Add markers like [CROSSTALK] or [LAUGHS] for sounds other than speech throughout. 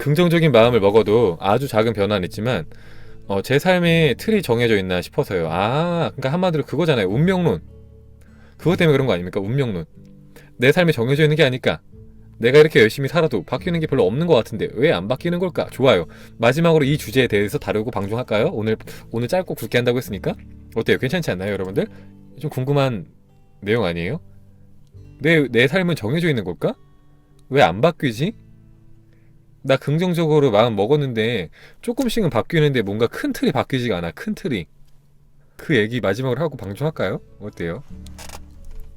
긍정적인 마음을 먹어도 아주 작은 변화는 있지만 어, 제 삶에 틀이 정해져 있나 싶어서요. 아, 그러니까 한마디로 그거잖아요. 운명론. 그것 때문에 그런 거 아닙니까? 운명론. 내 삶에 정해져 있는 게 아닐까? 내가 이렇게 열심히 살아도 바뀌는 게 별로 없는 것 같은데 왜 안 바뀌는 걸까? 좋아요. 마지막으로 이 주제에 대해서 다루고 방송할까요? 오늘 오늘 짧고 굵게 한다고 했으니까 어때요? 괜찮지 않나요, 여러분들? 좀 궁금한 내용 아니에요? 내 내 삶은 정해져 있는 걸까? 왜 안 바뀌지? 나 긍정적으로 마음 먹었는데 조금씩은 바뀌는데 뭔가 큰 틀이 바뀌지가 않아. 큰 틀이. 그 얘기 마지막으로 하고 방송할까요? 어때요?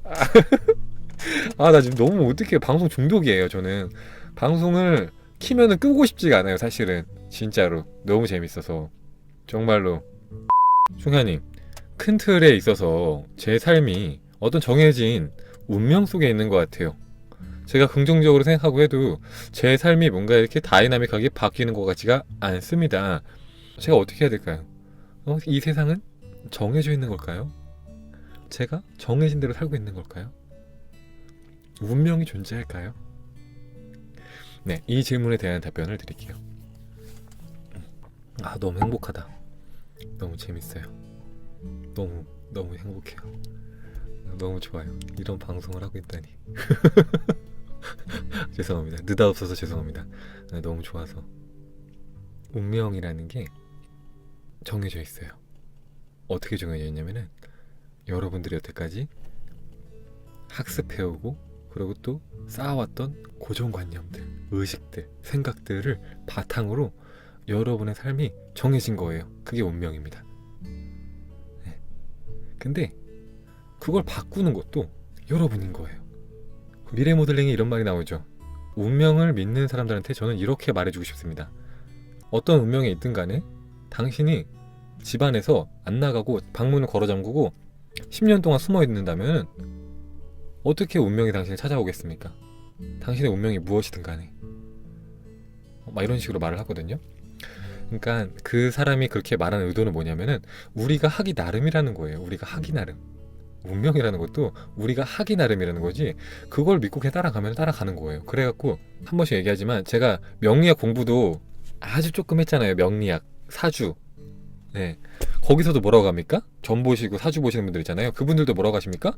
[LAUGHS] 아, 나 지금 너무 어떻게 방송 중독이에요, 저는. 방송을 키면은 끄고 싶지가 않아요, 사실은. 진짜로. 너무 재밌어서. 정말로. 충현님, 큰 틀에 있어서 제 삶이 어떤 정해진 운명 속에 있는 것 같아요. 제가 긍정적으로 생각하고 해도 제 삶이 뭔가 이렇게 다이나믹하게 바뀌는 것 같지가 않습니다. 제가 어떻게 해야 될까요? 어, 이 세상은 정해져 있는 걸까요? 제가 정해진 대로 살고 있는 걸까요? 운명이 존재할까요? 네, 이 질문에 대한 답변을 드릴게요. 아, 너무 행복하다. 너무 재밌어요. 너무 너무 행복해요. 너무 좋아요. 이런 방송을 하고 있다니. [LAUGHS] 죄송합니다. 느닷없어서 죄송합니다. 네, 너무 좋아서. 운명이라는 게 정해져 있어요. 어떻게 정해져 있냐면은 여러분들이 여태까지 학습해오고 그리고 또 쌓아왔던 고정관념들, 의식들, 생각들을 바탕으로 여러분의 삶이 정해진 거예요. 그게 운명입니다. 네. 근데 그걸 바꾸는 것도 여러분인 거예요. 미래 모델링에 이런 말이 나오죠. 운명을 믿는 사람들한테 저는 이렇게 말해주고 싶습니다. 어떤 운명에 있든 간에 당신이 집안에서 안 나가고 방문을 걸어 잠그고 10년 동안 숨어 있는다면 어떻게 운명이 당신을 찾아오겠습니까? 당신의 운명이 무엇이든 간에. 막 이런 식으로 말을 하거든요. 그러니까 그 사람이 그렇게 말하는 의도는 뭐냐면은 우리가 하기 나름이라는 거예요. 우리가 하기 나름. 운명이라는 것도 우리가 하기 나름이라는 거지 그걸 믿고 그냥 따라가면 따라가는 거예요. 그래갖고 한 번씩 얘기하지만 제가 명리학 공부도 아주 조금 했잖아요. 명리학, 사주. 네. 거기서도 뭐라고 합니까? 전 보시고 사주 보시는 분들 있잖아요. 그분들도 뭐라고 하십니까?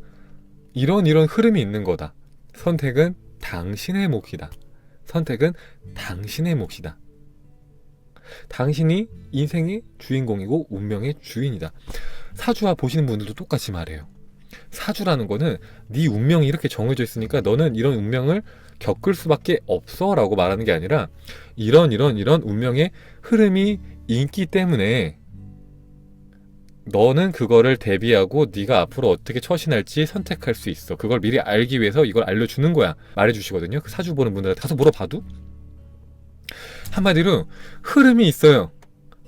이런 이런 흐름이 있는 거다. 선택은 당신의 몫이다. 선택은 당신의 몫이다. 당신이 인생의 주인공이고 운명의 주인이다. 사주와 보시는 분들도 똑같이 말해요. 사주라는 거는 네 운명이 이렇게 정해져 있으니까 너는 이런 운명을 겪을 수밖에 없어라고 말하는 게 아니라 이런 이런 이런 운명의 흐름이 있기 때문에 너는 그거를 대비하고 네가 앞으로 어떻게 처신할지 선택할 수 있어. 그걸 미리 알기 위해서 이걸 알려주는 거야. 말해주시거든요. 그 사주 보는 분들한테 가서 물어봐도 한마디로 흐름이 있어요.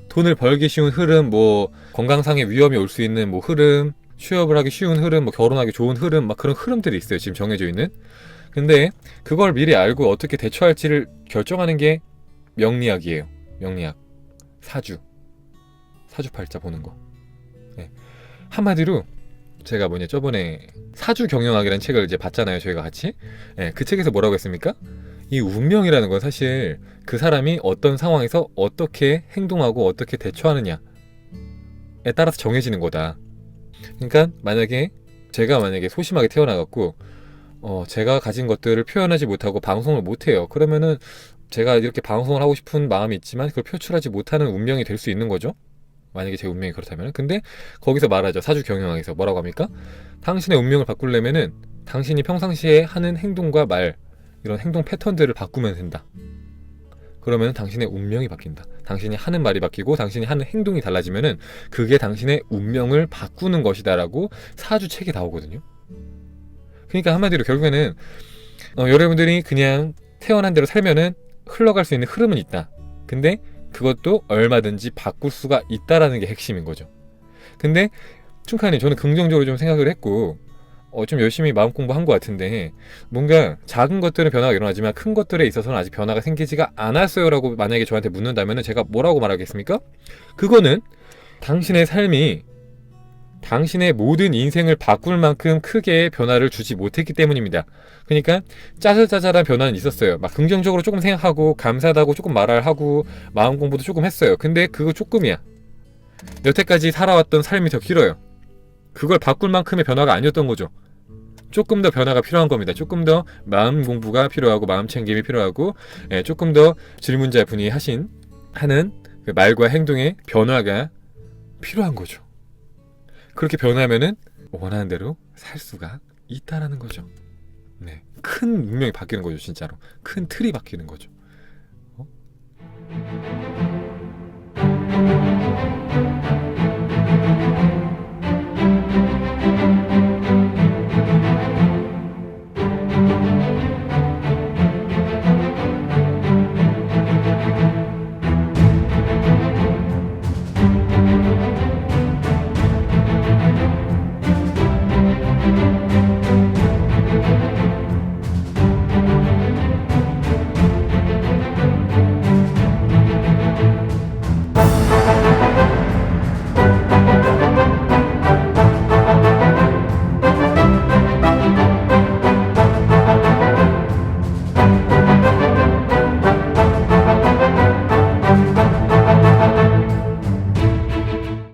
돈을 벌기 쉬운 흐름, 뭐 건강상의 위험이 올 수 있는 뭐 흐름, 취업을 하기 쉬운 흐름, 뭐 결혼하기 좋은 흐름, 막 그런 흐름들이 있어요. 지금 정해져 있는. 근데 그걸 미리 알고 어떻게 대처할지를 결정하는 게 명리학이에요. 명리학. 사주. 사주팔자 보는 거. 네. 한마디로 제가 뭐냐 저번에 사주 경영학이라는 책을 이제 봤잖아요. 저희가 같이. 네, 그 책에서 뭐라고 했습니까? 이 운명이라는 건 사실 그 사람이 어떤 상황에서 어떻게 행동하고 어떻게 대처하느냐에 따라서 정해지는 거다. 그러니까 만약에 제가 만약에 소심하게 태어나갖고 어 제가 가진 것들을 표현하지 못하고 방송을 못해요. 그러면은 제가 이렇게 방송을 하고 싶은 마음이 있지만 그걸 표출하지 못하는 운명이 될 수 있는 거죠. 만약에 제 운명이 그렇다면 근데 거기서 말하죠 사주 경영학에서 뭐라고 합니까? 당신의 운명을 바꾸려면은 당신이 평상시에 하는 행동과 말 이런 행동 패턴들을 바꾸면 된다. 그러면 당신의 운명이 바뀐다. 당신이 하는 말이 바뀌고 당신이 하는 행동이 달라지면은 그게 당신의 운명을 바꾸는 것이다라고 사주 책에 나오거든요. 그러니까 한마디로 결국에는 어, 여러분들이 그냥 태어난 대로 살면은 흘러갈 수 있는 흐름은 있다. 근데 그것도 얼마든지 바꿀 수가 있다라는 게 핵심인 거죠. 근데 충카님 저는 긍정적으로 좀 생각을 했고 어, 좀 열심히 마음 공부한 것 같은데 뭔가 작은 것들은 변화가 일어나지만 큰 것들에 있어서는 아직 변화가 생기지가 않았어요라고 만약에 저한테 묻는다면 제가 뭐라고 말하겠습니까? 그거는 당신의 삶이 당신의 모든 인생을 바꿀 만큼 크게 변화를 주지 못했기 때문입니다. 그러니까 짜잘짜잘한 변화는 있었어요. 막 긍정적으로 조금 생각하고 감사하다고 조금 말을 하고 마음 공부도 조금 했어요. 근데 그거 조금이야. 여태까지 살아왔던 삶이 더 길어요. 그걸 바꿀 만큼의 변화가 아니었던 거죠. 조금 더 변화가 필요한 겁니다. 조금 더 마음 공부가 필요하고 마음 챙김이 필요하고 예, 조금 더 질문자 분이 하신 하는 그 말과 행동의 변화가 필요한 거죠. 그렇게 변하면은 원하는 대로 살 수가 있다라는 거죠. 네. 큰 운명이 바뀌는 거죠, 진짜로. 큰 틀이 바뀌는 거죠.